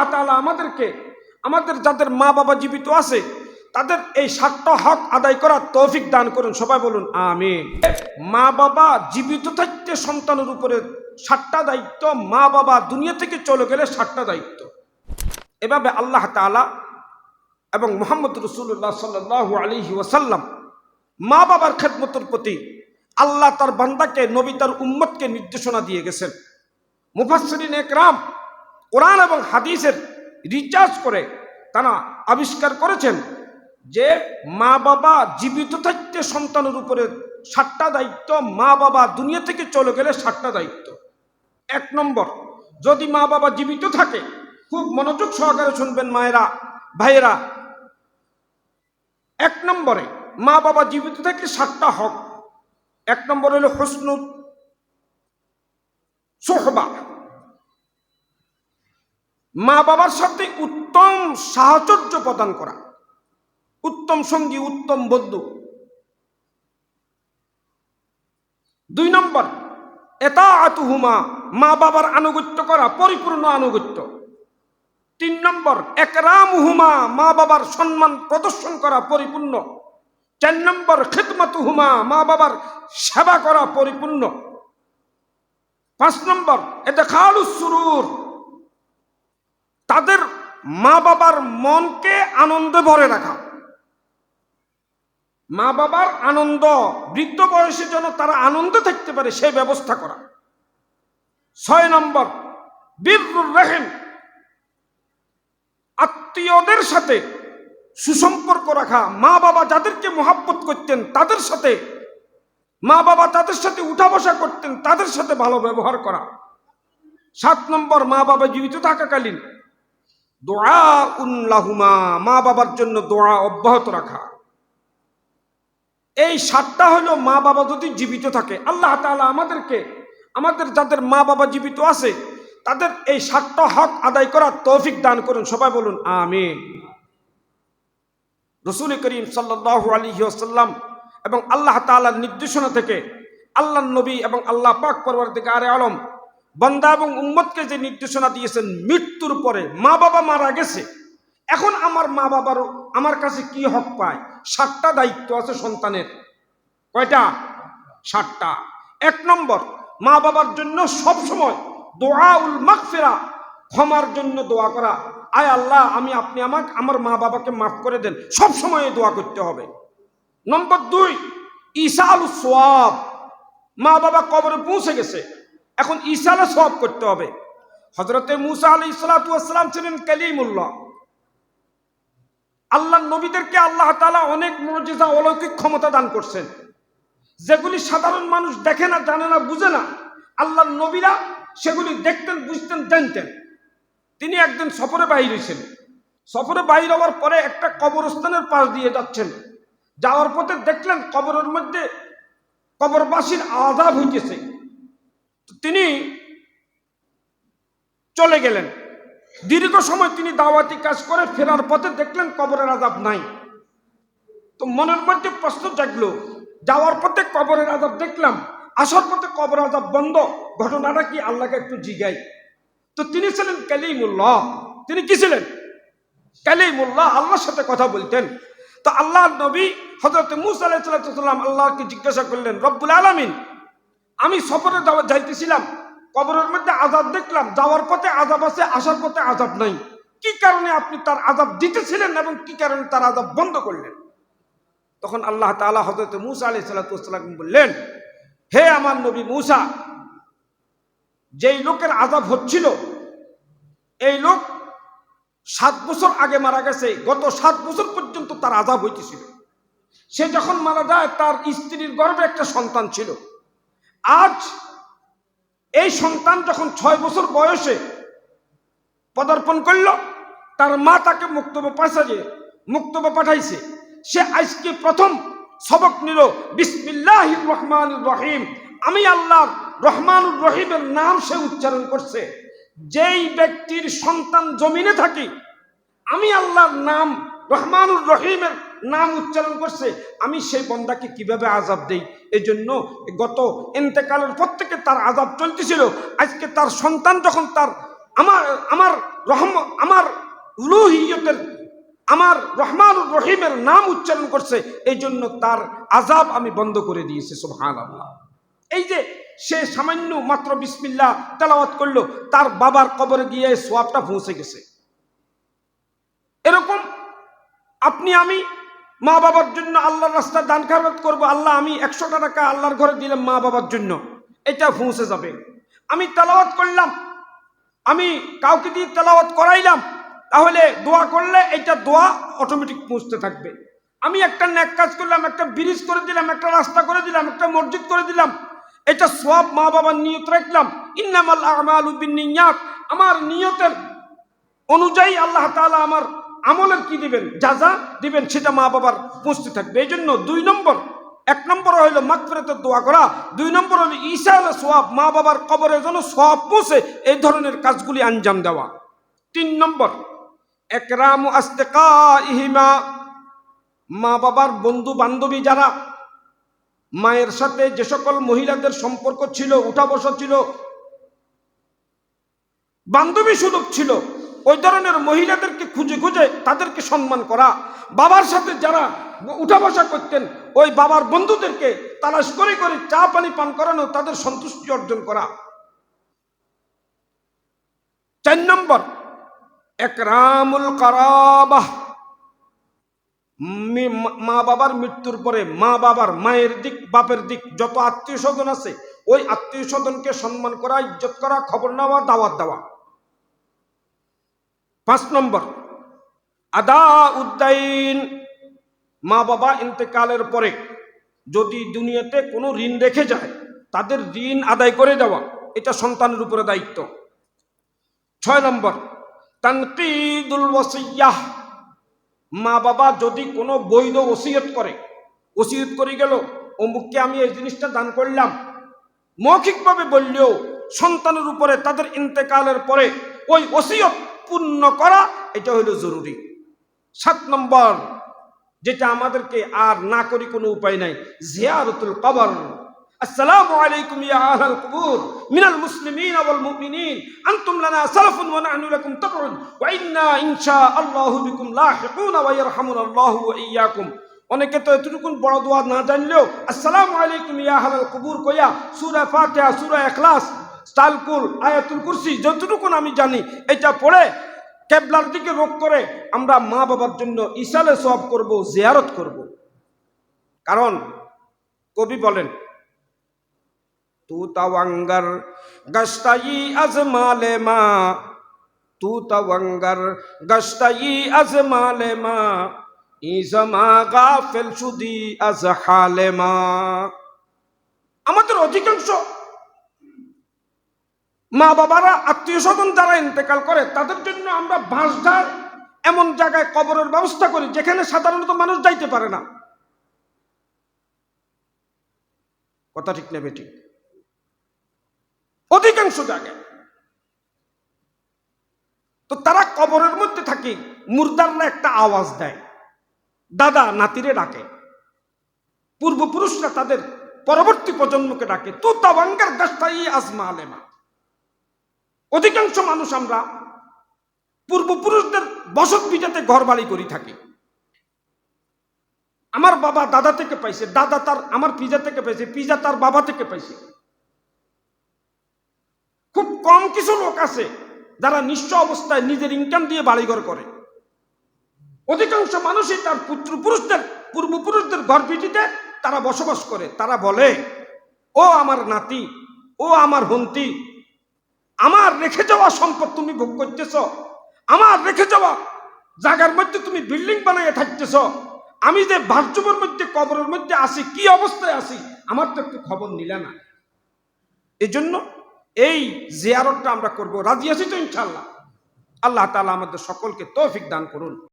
আল্লাহ আমাদেরকে, আমাদের যাদের মা বাবা জীবিত আছে, তাদের এই সাতটা হক আদায় করার তৌফিক দান করুন। সবাই বলুন, আমিন। মা বাবা জীবিত থাকতে সন্তানের উপরে সাতটা দায়িত্ব, মা বাবা দুনিয়া থেকে চলে গেলে সাতটা দায়িত্ব। এভাবে আল্লাহ তাআলা এবং মোহাম্মদ রসুল্লাহ সাল্লাহ আলহি ওয়াসাল্লাম মা বাবার খেদমতের প্রতি আল্লাহ তার বান্দাকে, নবী তার উম্মতকে নির্দেশনা দিয়ে গেছেন। মুফাসরিন একরাম কোরআন এবং হাদিসের রিচার্জ করে তারা আবিষ্কার করেছেন যে মা বাবা জীবিত থাকতে সন্তানের উপরে সাতটা দায়িত্ব, মা বাবা দুনিয়া থেকে চলে গেলে সাতটা দায়িত্ব। এক নম্বর, যদি মা বাবা জীবিত থাকে, খুব মনোযোগ সহকারে শুনবেন মায়েরা, ভাইয়েরা। এক নম্বরে, মা বাবা জীবিত থাকলে সাতটা হক। এক নম্বর হলো হসনু সোহবা। মা বাবার সাথে উত্তম সাহচর্য প্রদান করা। উত্তম সঙ্গী, উত্তম বন্ধু। দুই নম্বর এটা আতুহুমা মা বাবার আনুগত্য করা, পরিপূর্ণ আনুগত্য। তিন নম্বর, একরামহুমা, মা বাবার সম্মান প্রদর্শন করা, পরিপূর্ণ। চার নম্বর, খিদমতুহুমা, মা বাবার সেবা করা, পরিপূর্ণ। পাঁচ নম্বর এতে খালু সুরুর তাদের মা বাবার মনকে আনন্দে ভরে রাখা। মা বাবার আনন্দ, বৃদ্ধ বয়সে যেন তারা আনন্দে থাকতে পারে সেই ব্যবস্থা করা। ছয় নম্বর, বীরুর রেহেম আত্মীয়দের সাথে সুসম্পর্ক রাখা। মা বাবা যাদেরকে মোহাব্বত করতেন, তাদের সাথে মা বাবা তাদের সাথে উঠা বসা করতেন, তাদের সাথে ভালো ব্যবহার করা। সাত নম্বর মা বাবা জীবিত থাকাকালীন দোয়া উল্লাহুমা মা বাবার জন্য দোয়া অব্যাহত রাখা। এই সাতটা হলো মা বাবা যদি জীবিত থাকে, আল্লাহ তাআলা আমাদেরকে, আমাদের যাদের মা বাবা জীবিত আছে, তাদের এই সাতটা হক আদায় করার তৌফিক দান করুন, সবাই বলুন, আমিন। রসুল করিম সাল্লাহ আলী আসাল্লাম এবং আল্লাহ তাআলার নির্দেশনা থেকে আল্লাহ নবী এবং আল্লাহ পাক পরবর থেকে আরে আলম বন্দা এবং উম্মতকে যে নির্দেশনা দিয়েছেন, মৃত্যুর পরে মা বাবা মারা গেছে। এখন আমার মা বাবার আমার কাছে কি হক পায়? সাতটা দায়িত্ব আছে সন্তানের। কয়টা? সাতটা। এক নম্বর মা বাবার জন্য সব সময় দোয়া উল মাগফিরা, ক্ষমার জন্য দোয়া করা। আয় আল্লাহ, আমি, আপনি আমাকে, আমার মা বাবাকে মাফ করে দেন। সব সময় দোয়া করতে হবে। নম্বর দুই ঈশাল সোয়াব মা বাবা কবরে পৌঁছে গেছে। এখন ঈশালে সোয়াব করতে হবে। হজরতে মুসা আলী ইসলাতাম ছিলেন কালিমুল্লাহ। আল্লাহ নবীদেরকে আল্লাহ তালা অনেক মর্যাদা অলৌকিক ক্ষমতা দান করছেন। যেগুলি সাধারণ মানুষ দেখে না, জানে না, বুঝে না আল্লাহ নবীরা সেগুলি দেখতেন, বুঝতেন, জানতেন। তিনি একদিন সফরে বাহির হয়েছেন। সফরে বাহির হওয়ার পরে একটা কবরস্থানের পাশ দিয়ে যাচ্ছেন। যাওয়ার পথে দেখলেন কবরের মধ্যে কবরবাসীর আজাব হইতেছে। তিনি চলে গেলেন। দীর্ঘ সময় তিনি দাওয়াতি কাজ করে ফেরার পথে দেখলেন কবরের আজাব নাই। তো মনের মধ্যে প্রশ্ন জাগলো, যাওয়ার পথে কবরের আজাব দেখলাম, আসার পথে কবর আজাব বন্ধ, ঘটনাটা কি আল্লাহকে একটু জিগাই। তো তিনি ছিলেন কালিমুল্লাহ। তিনি কি ছিলেন? কালিমুল্লাহ, আল্লাহর সাথে কথা বলতেন। তো আল্লাহ নবী হজরত মুসা আলাইসাল্লাম আল্লাহকে জিজ্ঞাসা করলেন, রব্বুল আলমিন আমি সফরে যাওয়া যাইতেছিলাম। কবরের মধ্যে আজাব দেখলাম। যাওয়ার পথে আজাব আছে, আসার পথে আজাব নাই। কি কারণে আপনি তার আজাব দিতেছিলেন এবং কি কারণে তার আজাব বন্ধ করলেন? তখন আল্লাহ তালা হজরত মুসা আলি সাল্লাম বললেন, হে আমার নবী মুসা, যেই লোকের আজাব হচ্ছিল, এই লোক সাত বছর আগে মারা গেছে। গত সাত বছর পর্যন্ত তার আজাব হইতেছিল। সে যখন মারা যায়, তার স্ত্রীর গর্ভে একটা সন্তান ছিল। আজ এই সন্তান যখন ছয় বছর বয়সে পদার্পণ করল, তার মা তাকে মুক্তব্য পাঠাছে মুক্তব্য পাঠাইছে। সে আজকে প্রথম সবক নিল বিসমিল্লাহ রহমান রহিম। আমি আল্লাহ রহমানুর রহিমের নাম সে উচ্চারণ করছে। যেই ব্যক্তির সন্তান জমিনে থাকি, আমি আল্লাহর নাম রহমানুর রহিমের নাম উচ্চারণ করছে, আমি সেই বন্দাকে কীভাবে আজাব দেই? এই জন্য গত এন্তেকালের পর থেকে তার আজাব চলতেছিল। আজকে তার সন্তান যখন তার আমার আমার রহম, আমার উলুহিয়তের আমার রহমান রহিমের নাম উচ্চারণ করছে এই জন্য তার আজাব আমি বন্ধ করে দিয়েছি সুবহান আল্লাহ এই যে সে সামান্য মাত্র বিসমিল্লা তেলাওয়াত করল, তার বাবার কবরে গিয়ে সোয়াবটা পৌঁছে গেছে। এরকম আপনি, আমি মা বাবার জন্য আল্লাহর রাস্তায় দান খারাপ করব, আল্লাহ আমি একশো টাকা আল্লাহর ঘরে দিলাম মা বাবার জন্য। এটা পৌঁছে যাবে। আমি তেলাওয়াত করলাম। আমি কাউকে দিয়ে তেলাওয়াত করাইলাম। তাহলে দোয়া করলে এটা দোয়া অটোমেটিক পৌঁছতে থাকবে। আমি একটা ন্যাক কাজ করলাম, একটা ব্রিজ করে দিলাম, একটা রাস্তা করে দিলাম, একটা মসজিদ করে দিলাম। এটা সব মা বাবার নিয়ত রাখলাম। ইন্নামাল আমাল আমার নিয়তের অনুযায়ী আল্লাহ তাআলা আমার আমলের কি দিবেন? যা যা দিবেন সেটা মা বাবার পৌঁছতে থাকবে। এই জন্য দুই নম্বর, এক নম্বর হইল মাকফিরাতের দোয়া করা। দুই নম্বর হলো ঈশা আল সোয়াব মা বাবার কবরের জন্য সোয়াব পৌঁছে এই ধরনের কাজগুলি আঞ্জাম দেওয়া। তিন নম্বর, একরাম আস্তেকা ইহিমা মা বাবার বন্ধু বান্ধবী যারা, মায়ের সাথে যে সকল মহিলাদের সম্পর্ক ছিল উঠা বসা ছিল, বান্ধবী সুলভ ছিল ওই ধরনের মহিলাদেরকে খুঁজে খুঁজে তাদেরকে সম্মান করা। বাবার সাথে যারা উঠা বসা করতেন, ওই বাবার বন্ধুদেরকে তালাশ করে করে চা পানি পান করানো, তাদের সন্তুষ্টি অর্জন করা। চার নম্বর, একরামুল কারাবাহ। মি- বাবার মৃত্যুর পরে মা বাবার মায়ের দিক, বাপের দিক যত আত্মীয় স্বজন আছে, ওই আত্মীয় স্বজনকে সম্মান করা, ইজ্জত করা, খবর নেওয়া, দাওয়াত দেওয়া। পাঁচ নম্বর আদা উদ্দাইন মা বাবা ইন্তেকালের পরে যদি দুনিয়াতে কোনো ঋণ রেখে যায়, তাদের ঋণ আদায় করে দেওয়া, এটা সন্তানের উপরে দায়িত্ব। ছয় নম্বর, তানকিদুল ওয়াসিয়াহ, মা বাবা যদি কোনো বৈধ ওসিয়ত করে ওসিয়ত করে গেল, অমুককে আমি এই জিনিসটা দান করলাম, মৌখিকভাবে বললেও সন্তানের উপরে তাদের ইন্তেকালের পরে ওই ওসিয়ত পূর্ণ করা, এটা হলো জরুরি। সাত নম্বর, যেটা আমাদেরকে আর না করি কোনো উপায় নাই, জিয়ারতুল কবর। আসসালামু আলাইকুম ইয়া আহলাল কুবুর, মিনাল মুসলিমিন ওয়াল মুমিনিন, আনতুম লানা সালাফুন ওয়া নাহনু লাকুম তাবউন, ওয়া ইয়্যাকুম অনেকে তো বড় দোয়া না জানলেও, আসসালামু আলাইকুম ইয়া আহলাল কুবুর কইয়া, সূরা ফাতিহা, সূরা ইখলাস তালকুল, আয়াতুল কুরসি যতটুকুন আমি জানি, এটা পড়ে কেবলার দিকে রোগ করে আমরা মা বাবার জন্য ইসালে সব করব, জিয়ারত করব। কারণ কবি বলেন তু তাওয়াঙ্গার গস্তাই আজমালে মা তু তাওয়াঙ্গার গস্তাই আজমালে মা, ইজমা গাফেল সুদি আজ হালে মা। আমাদের অধিকাংশ মা বাবারা, আত্মীয় স্বজন যারা ইন্তেকাল করে, তাদের জন্য আমরা বাঁশঝাড় এমন জায়গায় কবরের ব্যবস্থা করি, যেখানে সাধারণত মানুষ যাইতে পারে না। কথা ঠিক নেবে ঠিক অধিকাংশ জায়গায়। তো তারা কবরের মধ্যে থাকি, মুর্দাররা একটা আওয়াজ দেয়। দাদা, নাতিরে ডাকে। পূর্বপুরুষরা তাদের পরবর্তী প্রজন্মকে ডাকে। তু তাবাঙ্গার গাছটাই আজমা আলেমা। অধিকাংশ মানুষ আমরা পূর্বপুরুষদের বসত পিঠাতে ঘর বাড়ি করি থাকি। আমার বাবা দাদা থেকে পাইছে, দাদা তার, আমার পিজা থেকে পাইছে, পিজা তার বাবা থেকে পাইছে। খুব কম কিছু লোক আছে যারা নিঃস্ব অবস্থায় নিজের ইনকাম দিয়ে বাড়িঘর করে। অধিকাংশ মানুষই তার পুত্র পুরুষদের পূর্বপুরুষদের ঘর পিটিতে তারা বসবাস করে। তারা বলে, ও আমার নাতি, ও আমার হন্তি আমার রেখে যাওয়া সম্পদ তুমি ভোগ করতেছ। আমার রেখে যাওয়া জায়গার মধ্যে তুমি বিল্ডিং বানাইয়ে থাকতেছ। আমি যে বাথরুমের মধ্যে, কবরের মধ্যে আসি কি অবস্থায় আসি আমার তো একটু খবর নিলে না। এই জন্য এই জিয়ারতটা আমরা করব। রাজি আছি তো ইনশাল্লাহ আল্লাহ তালা আমাদের সকলকে তৌফিক দান করুন।